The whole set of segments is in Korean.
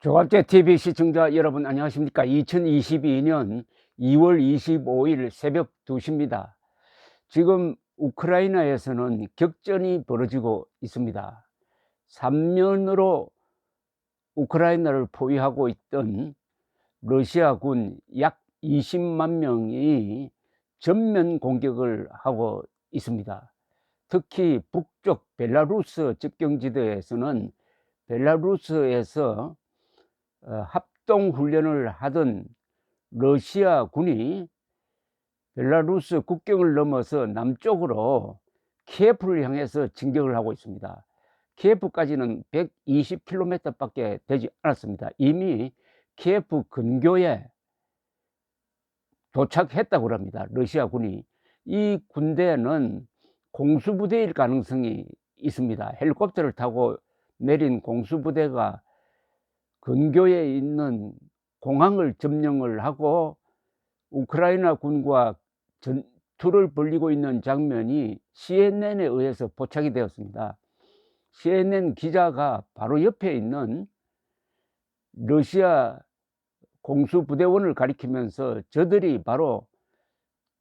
조갑제 TV 시청자 여러분 안녕하십니까? 2022년 2월 25일 새벽 2시입니다. 지금 우크라이나에서는 격전이 벌어지고 있습니다. 삼면으로 우크라이나를 포위하고 있던 러시아군 약 20만 명이 전면 공격을 하고 있습니다. 특히 북쪽 벨라루스 접경지대에서는 벨라루스에서 어, 합동 훈련을 하던 러시아 군이 벨라루스 국경을 넘어서 남쪽으로 키예프를 향해서 진격을 하고 있습니다. 키예프까지는 120km 밖에 되지 않았습니다. 이미 키예프 근교에 도착했다고 합니다. 러시아 군이. 이 군대는 공수부대일 가능성이 있습니다. 헬리콥터를 타고 내린 공수부대가 근교에 있는 공항을 점령을 하고 우크라이나 군과 전투를 벌이고 있는 장면이 CNN에 의해서 포착이 되었습니다. CNN 기자가 바로 옆에 있는 러시아 공수부대원을 가리키면서 저들이 바로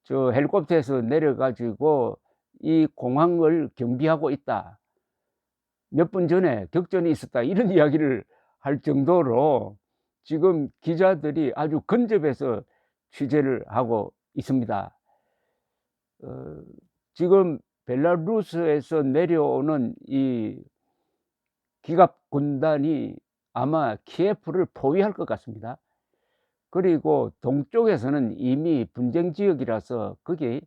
저 헬리콥터에서 내려가지고 이 공항을 경비하고 있다. 몇 분 전에 격전이 있었다. 이런 이야기를 할 정도로 지금 기자들이 아주 근접해서 취재를 하고 있습니다. 어, 지금 벨라루스에서 내려오는 이 기갑 군단이 아마 키예프를 포위할 것 같습니다. 그리고 동쪽에서는 이미 분쟁 지역이라서 거기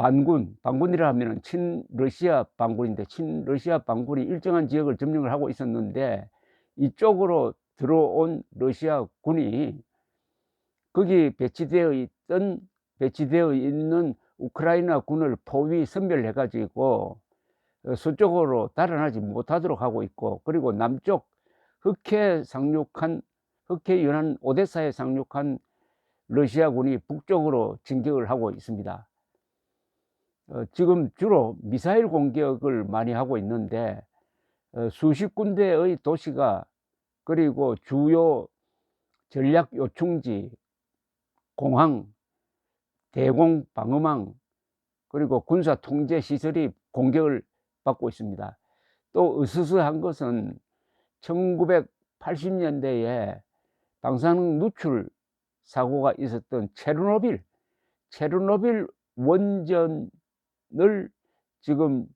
반군, 반군이라 하면 친러시아 반군인데 친러시아 반군이 일정한 지역을 점령을 하고 있었는데 이쪽으로 들어온 러시아 군이 거기 배치되어 있던 배치되어 있는 우크라이나 군을 포위 선별해 가지고 서쪽으로 달아나지 못하도록 하고 있고 그리고 남쪽 흑해 상륙한 흑해 연안 오데사에 상륙한 러시아군이 북쪽으로 진격을 하고 있습니다. 어, 지금 주로 미사일 공격을 많이 하고 있는데 어, 수십 군데의 도시가 그리고 주요 전략 요충지, 공항, 대공 방어망 그리고 군사 통제 시설이 공격을 받고 있습니다. 또 으스스한 것은 1980년대에 방사능 누출 사고가 있었던 체르노빌, 체르노빌 원전 늘 지금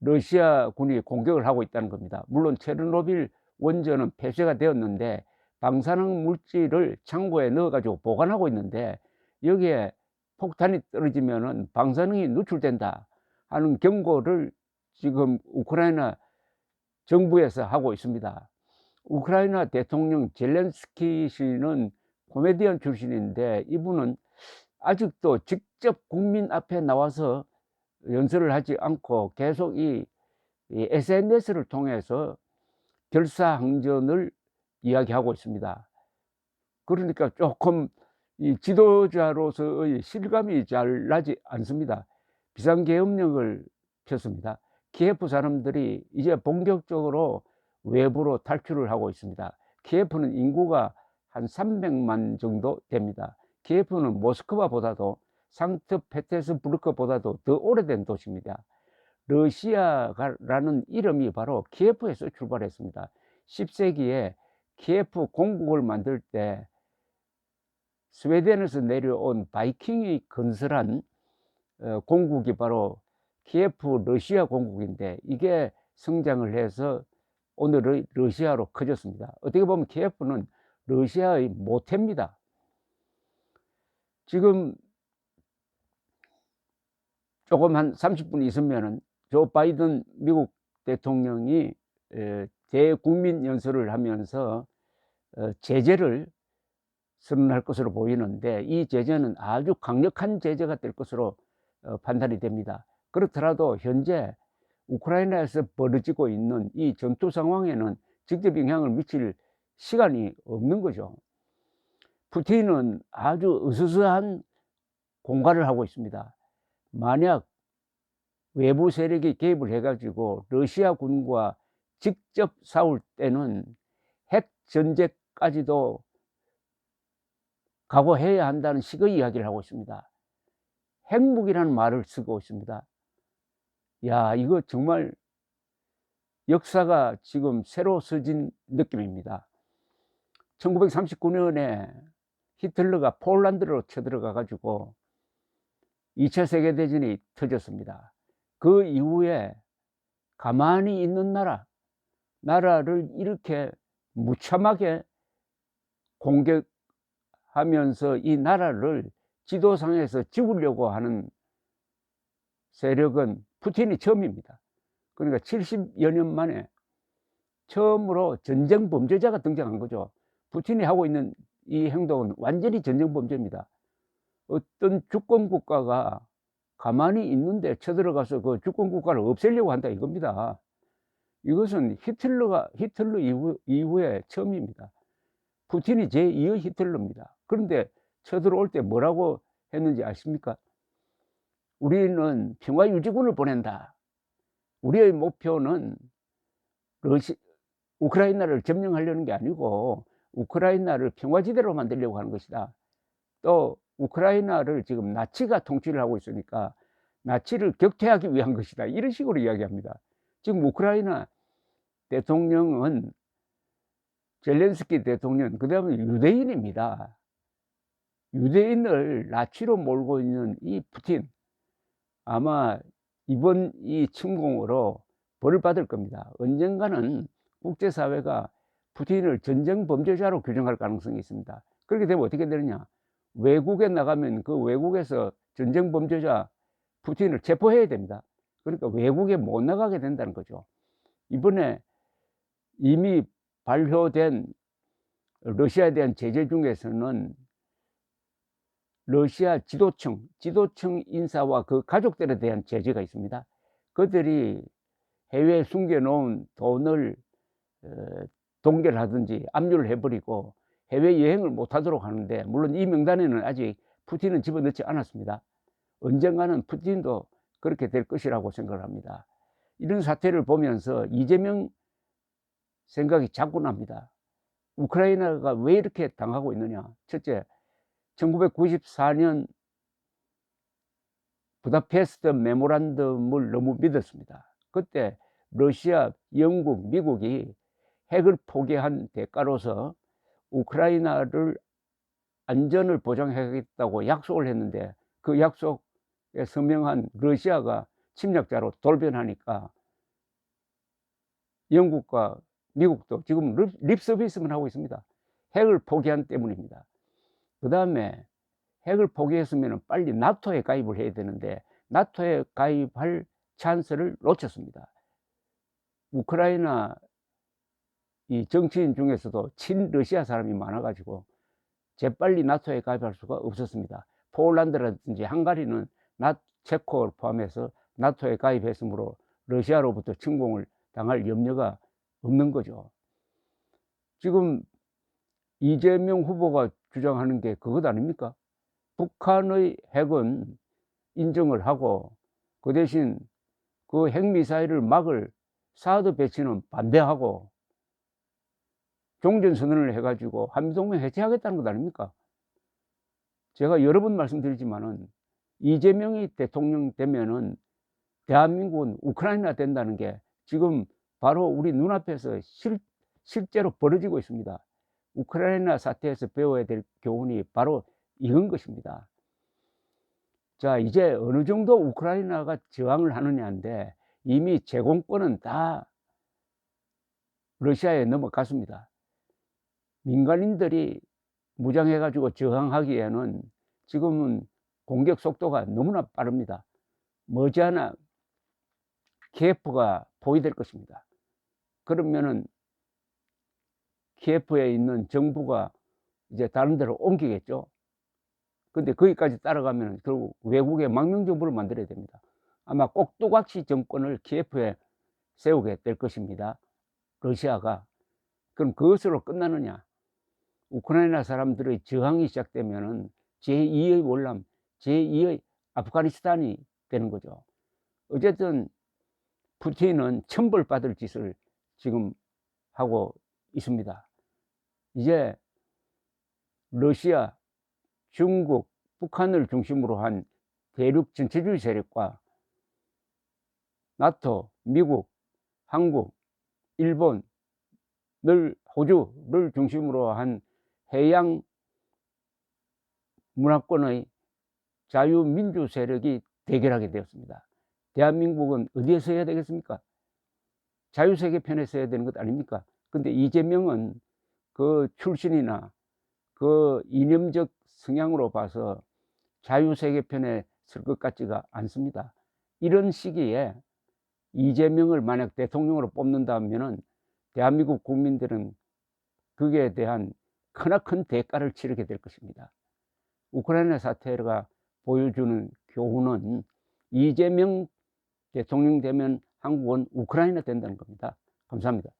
러시아 군이 공격을 하고 있다는 겁니다. 물론 체르노빌 원전은 폐쇄가 되었는데 방사능 물질을 창고에 넣어가지고 보관하고 있는데 여기에 폭탄이 떨어지면은 방사능이 누출된다 하는 경고를 지금 우크라이나 정부에서 하고 있습니다. 우크라이나 대통령 젤렌스키 씨는 코미디언 출신인데 이분은 아직도 직접 국민 앞에 나와서 연설을 하지 않고 계속 이, 이 SNS를 통해서 결사항전을 이야기하고 있습니다. 그러니까 조금 이 지도자로서의 실감이 잘 나지 않습니다. 비상계엄령을 폈습니다. 키예프 사람들이 이제 본격적으로 외부로 탈출을 하고 있습니다. 키예프는 인구가 한 300만 정도 됩니다. 키예프는 모스크바보다도 상트 페테스부르크보다도 더 오래된 도시입니다. 러시아라는 이름이 바로 키예프에서 출발했습니다. 10세기에 키예프 공국을 만들 때 스웨덴에서 내려온 바이킹이 건설한 어, 공국이 바로 키예프 러시아 공국인데 이게 성장을 해서 오늘의 러시아로 커졌습니다. 어떻게 보면 키예프는 러시아의 모태입니다. 지금 조금 한 30분 있으면은 조 바이든 미국 대통령이 대국민 연설을 하면서 어, 제재를 선언할 것으로 보이는데 이 제재는 아주 강력한 제재가 될 것으로 어, 판단이 됩니다. 그렇더라도 현재 우크라이나에서 벌어지고 있는 이 전투 상황에는 직접 영향을 미칠 시간이 없는 거죠. 푸틴은 아주 으스스한 공갈을 하고 있습니다. 만약 외부 세력이 개입을 해가지고 러시아 군과 직접 싸울 때는 전제까지도 각오해야 한다는 식의 이야기를 하고 있습니다. 핵무기라는 말을 쓰고 있습니다. 야, 이거 정말 역사가 지금 새로 써진 느낌입니다. 1939년에 히틀러가 폴란드로 쳐들어가 가지고 2차 세계대전이 터졌습니다. 그 이후에 가만히 있는 나라, 나라를 이렇게 무참하게 공격하면서 이 나라를 지도상에서 지우려고 하는 세력은 푸틴이 처음입니다. 그러니까 70여 년 만에 처음으로 전쟁 범죄자가 등장한 거죠. 푸틴이 하고 있는 이 행동은 완전히 전쟁 범죄입니다. 어떤 주권 국가가 가만히 있는데 쳐들어가서 그 주권 국가를 없애려고 한다 이겁니다. 이것은 히틀러가 히틀러 이후, 이후에 처음입니다. 푸틴이 제2의 히틀러입니다. 그런데 쳐들어올 때 뭐라고 했는지 아십니까? 우리는 평화 유지군을 보낸다. 우리의 목표는 러시, 우크라이나를 점령하려는 게 아니고 우크라이나를 평화지대로 만들려고 하는 것이다. 또 우크라이나를 지금 나치가 통치를 하고 있으니까 나치를 격퇴하기 위한 것이다. 이런 식으로 이야기합니다. 지금 우크라이나 대통령은 젤렌스키 대통령, 그 다음에 유대인입니다. 유대인을 나치로 몰고 있는 이 푸틴, 아마 이번 이 침공으로 벌을 받을 겁니다. 언젠가는 국제사회가 푸틴을 전쟁 범죄자로 규정할 가능성이 있습니다. 그렇게 되면 어떻게 되느냐? 외국에 나가면 그 외국에서 전쟁 범죄자 푸틴을 체포해야 됩니다. 그러니까 외국에 못 나가게 된다는 거죠. 이번에 이미 발효된 러시아에 대한 제재 중에서는 러시아 지도층, 지도층 인사와 그 가족들에 대한 제재가 있습니다. 그들이 해외에 숨겨놓은 돈을 어, 동결하든지 압류를 해버리고 해외 여행을 못하도록 하는데 물론 이 명단에는 아직 푸틴은 집어넣지 않았습니다. 언젠가는 푸틴도 그렇게 될 것이라고 생각을 합니다. 이런 사태를 보면서 이재명 생각이 자꾸 납니다. 우크라이나가 왜 이렇게 당하고 있느냐? 첫째, 1994년 부다페스트 메모란덤을 너무 믿었습니다. 그때 러시아, 영국, 미국이 핵을 포기한 대가로서 우크라이나를 안전을 보장하겠다고 약속을 했는데 그 약속에 서명한 러시아가 침략자로 돌변하니까 영국과 미국도 지금 립 서비스만 하고 있습니다. 핵을 포기한 때문입니다. 그 다음에 핵을 포기했으면 빨리 나토에 가입을 해야 되는데 나토에 가입할 찬스를 놓쳤습니다. 우크라이나 이 정치인 중에서도 친러시아 사람이 많아가지고 재빨리 나토에 가입할 수가 없었습니다. 폴란드라든지 헝가리는 나, 체코를 포함해서 나토에 가입했으므로 러시아로부터 침공을 당할 염려가 없는 거죠. 지금 이재명 후보가 주장하는 게 그것 아닙니까? 북한의 핵은 인정을 하고 그 대신 그 핵미사일을 막을 사드 배치는 반대하고 종전선언을 해가지고 한미동맹 해체하겠다는 것 아닙니까? 제가 여러 번 말씀드리지만은 이재명이 대통령 되면은 대한민국은 우크라이나 된다는 게 지금 바로 우리 눈앞에서 실, 실제로 벌어지고 있습니다. 우크라이나 사태에서 배워야 될 교훈이 바로 이건 것입니다. 자, 이제 어느 정도 우크라이나가 저항을 하느냐인데 이미 제공권은 다 러시아에 넘어갔습니다. 민간인들이 무장해가지고 저항하기에는 지금은 공격 속도가 너무나 빠릅니다. 머지않아 키예프가 포위될 것입니다. 그러면은 키예프에 있는 정부가 이제 다른 데로 옮기겠죠. 근데 거기까지 따라가면 결국 외국의 망명정부를 만들어야 됩니다. 아마 꼭두각시 정권을 키예프에 세우게 될 것입니다. 러시아가. 그럼 그것으로 끝나느냐? 우크라이나 사람들의 저항이 시작되면은 제2의 월남, 제2의 아프가니스탄이 되는 거죠. 어쨌든 푸틴은 천벌받을 짓을 지금 하고 있습니다. 이제 러시아, 중국, 북한을 중심으로 한 대륙 전체주의 세력과 나토, 미국, 한국, 일본, 늘 호주를 중심으로 한 해양 문화권의 자유민주 세력이 대결하게 되었습니다. 대한민국은 어디에 서야 되겠습니까? 자유세계 편에 서야 되는 것 아닙니까? 근데 이재명은 그 출신이나 그 이념적 성향으로 봐서 자유세계 편에 설 것 같지가 않습니다. 이런 시기에 이재명을 만약 대통령으로 뽑는다면 은 대한민국 국민들은 그에 대한 크나큰 대가를 치르게 될 것입니다. 우크라이나 사태가 보여주는 교훈은 이재명 대통령 되면 한국은 우크라이나 된다는 겁니다. 감사합니다.